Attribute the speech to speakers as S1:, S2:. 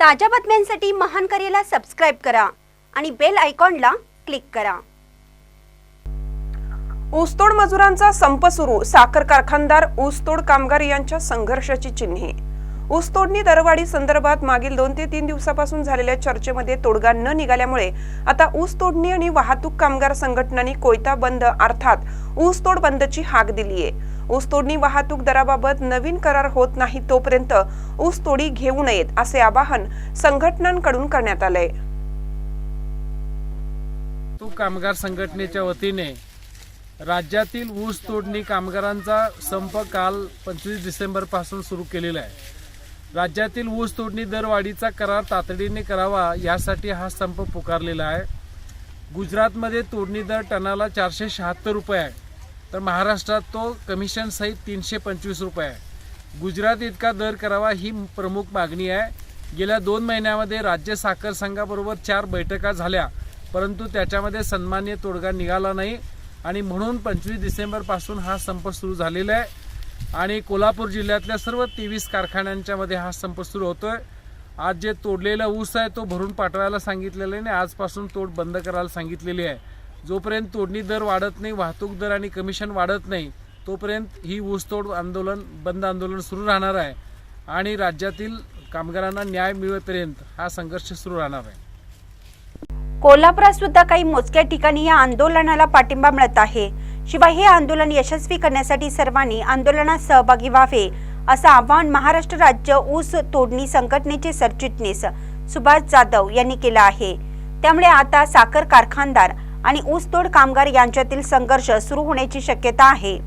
S1: ताज्या बातम्यांसाठी महान करेला सबस्क्राईब करा आणि बेल आयकॉनला क्लिक करा.
S2: ऊसतोड मजुरांचा संप सुरू साखर कारखानदार ऊसतोड कामगार यांच्या संघर्षाची चिन्हे. ऊसतोडणी दरवाढी संदर्भात मागील दोन ते तीन दिवसापासून झालेल्या चर्चेमध्ये तोडगा न निघाल्यामुळे आता ऊसतोडणी आणि वाहतूक कामगार संघटनांनी कोयता बंद अर्थात ऊसतोड बंदची हाक दिली आहे ऊसतोडणी वाहतूक दराबाबत नवीन करार होत नाही तोपर्यंत ऊसतोडी घेऊ नयेत असे आवाहन संघटनांकडून करण्यात आलंय.
S3: तू कामगार संघटनेच्या वतीने राज्यातील ऊस तोडणी कामगारांचा संप काल पंचवीस डिसेंबरपासून सुरू केलेला आहे. राज्यातील ऊस तोडणी दरवाढीचा करार तातडीने करावा यासाठी हा संप पुकारलेला आहे. गुजरातमध्ये तोडणी दर टनाला चारशे शहात्तर रुपये आहे. तर महाराष्ट्रात तो कमिशन सहित तीनशे पंचवीस रुपये आहे. गुजरात इतका दर करावा ही प्रमुख मागणी आहे. गेल्या दोन महिन्यामध्ये राज्य साखर संघाबरोबर चार बैठका झाल्या परंतु त्याच्यामध्ये सन्मान्य तोडगा निघाला नाही आणि म्हणून पंचवीस डिसेंबरपासून हा संप सुरू झालेला आहे. आणि कोल्हापूर जिल्ह्यातल्या सर्व तेवीस कारखान्यांच्यामध्ये हा संप सुरू होतो आहे आज जे तोडलेला ऊस आहे तो भरून पाठवायला सांगितलेला आहे आणि आजपासून तोड बंद करायला सांगितलेली आहे. जोपर्यंत तोडणी दर वाढत नाही वाहतूक दर आणि कमिशन वाढत नाही तोपर्यंत ही ऊसतोड आंदोलन बंद आंदोलन सुरू राहणार आहे आणि राज्यातील कामगारांना न्याय मिळेपर्यंत हा संघर्ष सुरू राहणार आहे.
S1: कोल्हापुरात सुद्धा काही मोजक्या ठिकाणी या आंदोलनाला पाठिंबा मिळत आहे. शिवाय हे आंदोलन यशस्वी करण्यासाठी सर्वांनी आंदोलनात सहभागी व्हावे असं आवाहन महाराष्ट्र राज्य ऊस तोडणी संघटनेचे सरचिटणीस सुभाष जाधव यांनी केलं आहे. त्यामुळे आता साखर कारखानदार आणि ऊसतोड कामगार यांच्यातील संघर्ष सुरू होण्याची शक्यता आहे.